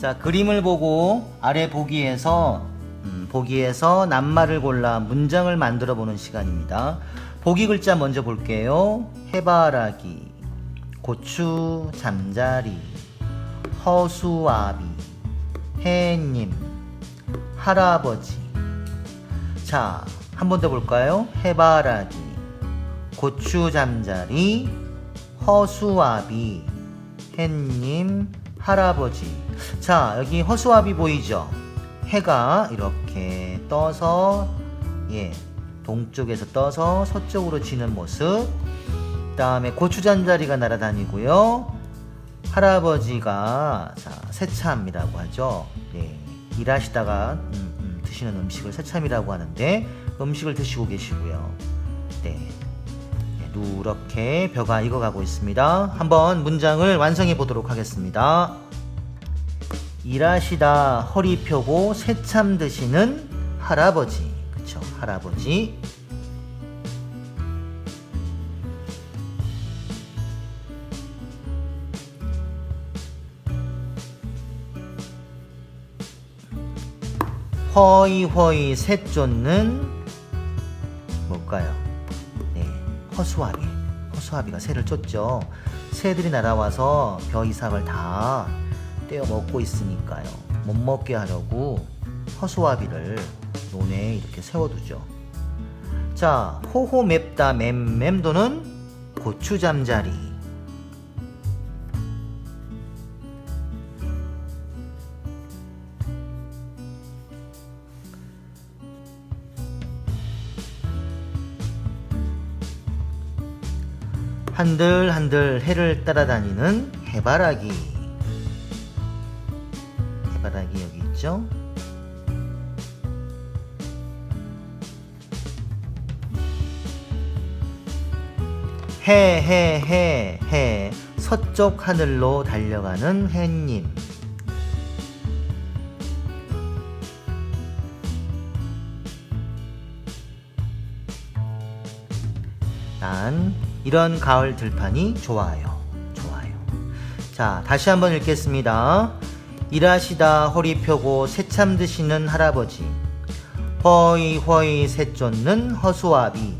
자, 그림을 보고 아래 보기에서 음, 보기에서 낱말을 골라 문장을 만들어 보는 시간입니다. 보기 글자 먼저 볼게요. 해바라기, 고추, 잠자리, 허수아비, 해님, 할아버지. 자, 한 번 더 볼까요? 해바라기, 고추, 잠자리, 허수아비, 햇님, 할아버지. 자, 여기 허수아비 보이죠? 해가 이렇게 떠서, 예, 동쪽에서 떠서 서쪽으로 지는 모습. 그 다음에 고추잠자리가 날아다니고요. 할아버지가, 자, 새참이라고 하죠. 예, 일하시다가, 음, 음, 드시는 음식을 새참이라고 하는데, 음식을 드시고 계시고요. 네. 네, 누렇게 벼가 익어가고 있습니다. 한번 문장을 완성해 보도록 하겠습니다. 일하시다 허리 펴고 새참 드시는 할아버지. 그쵸, 할아버지. 허이허이 새 쫓는 뭘까요? 네, 허수아비. 허수아비가 새를 쫓죠. 새들이 날아와서 벼 이삭을 다 떼어 먹고 있으니까요. 못 먹게 하려고 허수아비를 논에 이렇게 세워두죠. 자, 호호 맵다 맴 맴도는 고추 잠자리. 한들한들 해를 따라다니는 해바라기. 해바라기 여기 있죠? 해, 해, 해, 해. 서쪽 하늘로 달려가는 해님. 난 이런 가을 들판이 좋아요. 좋아요. 자, 다시 한번 읽겠습니다. 일하시다 허리 펴고 새참 드시는 할아버지. 허이 허이 새 쫓는 허수아비.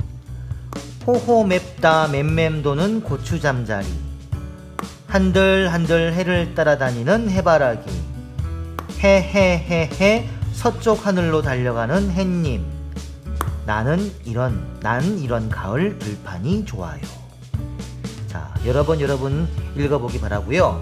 호호 맵다 맴맴 도는 고추 잠자리. 한들 한들 해를 따라다니는 해바라기. 해해해해 서쪽 하늘로 달려가는 햇님. 나는 이런 난 이런 가을 들판이 좋아요. 자, 여러 번 여러분 읽어보기 바라고요.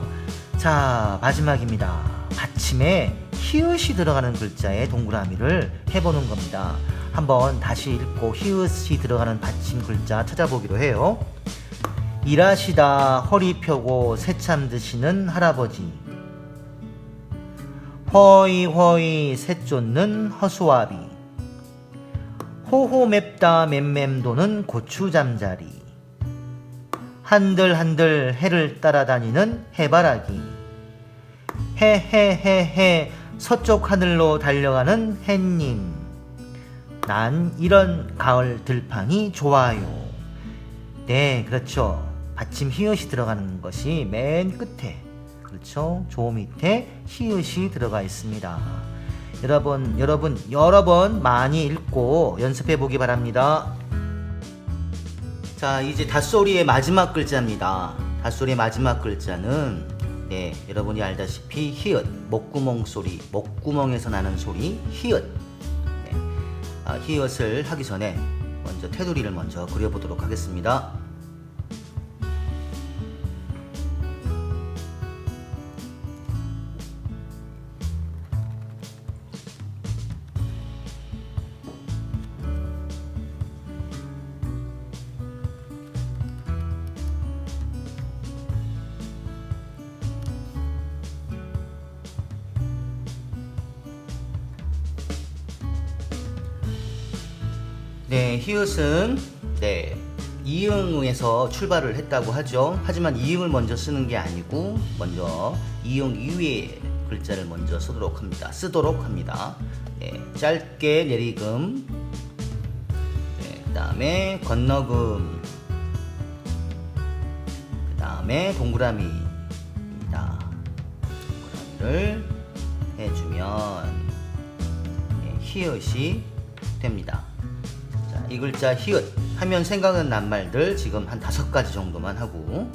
자, 마지막입니다. 받침에 히읗이 들어가는 글자의 동그라미를 해보는 겁니다. 한번 다시 읽고 히읗이 들어가는 받침 글자 찾아보기로 해요. 일하시다 허리 펴고 새참 드시는 할아버지. 허이 허이 새 쫓는 허수아비. 호호 맵다 맴맴 도는 고추 잠자리. 한들 한들 해를 따라다니는 해바라기. 해해해해 서쪽 하늘로 달려가는 햇님. 난 이런 가을 들판이 좋아요. 네, 그렇죠. 받침 히읗이 들어가는 것이 맨 끝에, 그렇죠. 조 밑에 히읗이 들어가 있습니다. 여러분, 여러분, 여러 번 많이 읽고 연습해 보기 바랍니다. 자, 이제 닷소리의 마지막 글자입니다. 닷소리의 마지막 글자는 네, 여러분이 알다시피 히읗, 목구멍 소리, 목구멍에서 나는 소리, 히읗. 네, 아, 히읗을 하기 전에 먼저 테두리를 먼저 그려보도록 하겠습니다. 네, 히읗은 네, 이응에서 출발을 했다고 하죠. 하지만 이응을 먼저 쓰는 게 아니고 먼저 이응 이외의 글자를 먼저 쓰도록 합니다. 쓰도록 합니다. 네, 짧게 내리금, 네, 그 다음에 건너금, 그 다음에 동그라미입니다. 동그라미를 해주면 예, 히읗이 됩니다. 자, 이 글자 히읗 하면 생각나는 낱말들 지금 한 다섯 가지 정도만 하고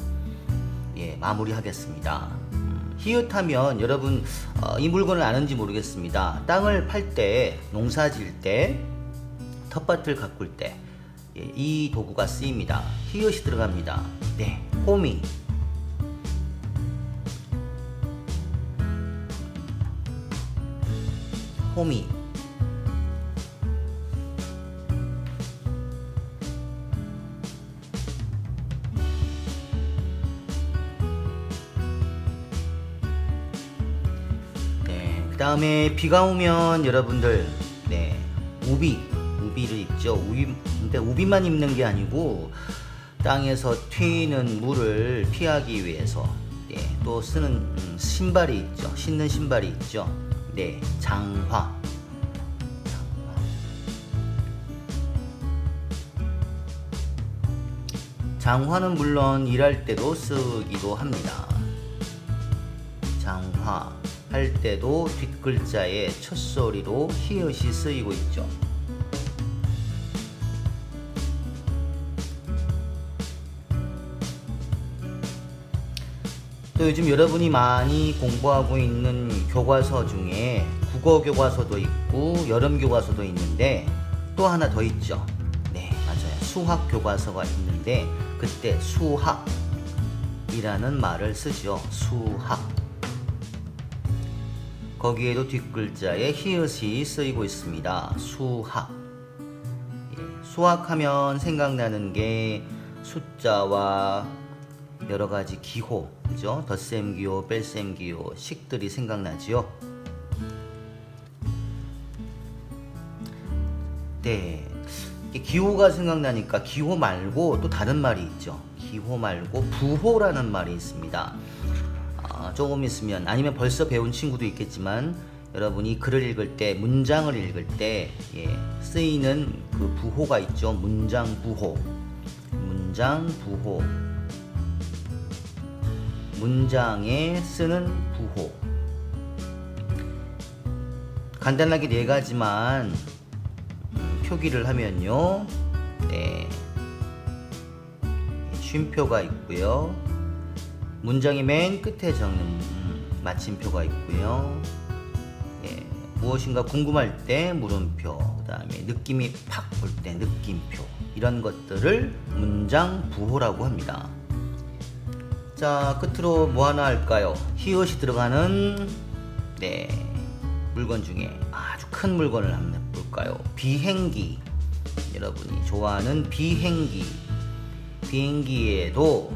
예, 마무리하겠습니다. 음, 히읗 하면 여러분 어, 이 물건을 아는지 모르겠습니다. 땅을 팔 때, 농사 지을 때, 텃밭을 가꿀 때, 예, 이 도구가 쓰입니다. 히읗이 들어갑니다. 네, 호미. 호미. 다음에 비가 오면 여러분들, 네, 우비, 우비를 입죠. 우비, 근데 우비만 입는 게 아니고, 땅에서 튀는 물을 피하기 위해서, 네, 또 쓰는 음, 신발이 있죠. 신는 신발이 있죠. 네, 장화. 장화. 장화는 물론 일할 때도 쓰기도 합니다. 장화 할 때도 뒷글자의 첫 소리로 히읗이 쓰이고 있죠. 또 요즘 여러분이 많이 공부하고 있는 교과서 중에 국어 교과서도 있고 여름 교과서도 있는데 또 하나 더 있죠. 네, 맞아요. 수학 교과서가 있는데 그때 수학이라는 말을 쓰죠. 수학. 거기에도 뒷글자에 히읗이 쓰이고 있습니다. 수학. 예, 수학하면 생각나는 게 숫자와 여러 가지 기호, 그죠? 덧셈 기호, 뺄셈 기호, 식들이 생각나지요. 네. 이 기호가 생각나니까 기호 말고 또 다른 말이 있죠. 기호 말고 부호라는 말이 있습니다. 아, 조금 있으면 아니면 벌써 배운 친구도 있겠지만 여러분이 글을 읽을 때 문장을 읽을 때 예, 쓰이는 그 부호가 있죠. 문장 부호. 문장 부호. 문장에 쓰는 부호. 간단하게 네 가지만 음, 표기를 하면요. 네. 쉼표가 있고요. 문장의 맨 끝에 적는 음, 마침표가 있고요. 예, 무엇인가 궁금할 때 물음표, 그다음에 느낌이 팍 올 때 느낌표 이런 것들을 문장 부호라고 합니다. 자, 끝으로 뭐 하나 할까요? 히읗이 들어가는 네 물건 중에 아주 큰 물건을 한번 볼까요? 비행기. 여러분이 좋아하는 비행기. 비행기에도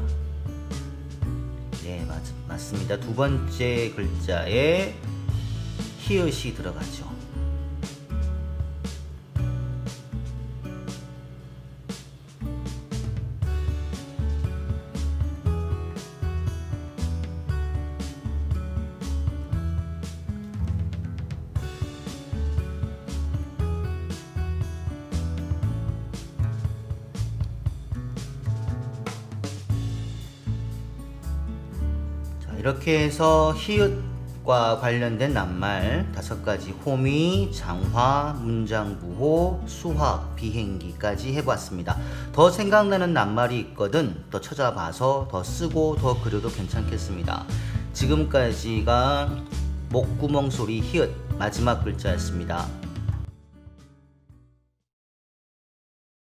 네, 맞, 맞습니다. 두 번째 글자에 히읗이 들어가죠. 이렇게 해서 히읗과 관련된 낱말 다섯 가지 호미, 장화, 문장부호, 수학, 비행기까지 해봤습니다. 더 생각나는 낱말이 있거든 더 찾아봐서 더 쓰고 더 그려도 괜찮겠습니다. 지금까지가 목구멍 소리 히읗 마지막 글자였습니다.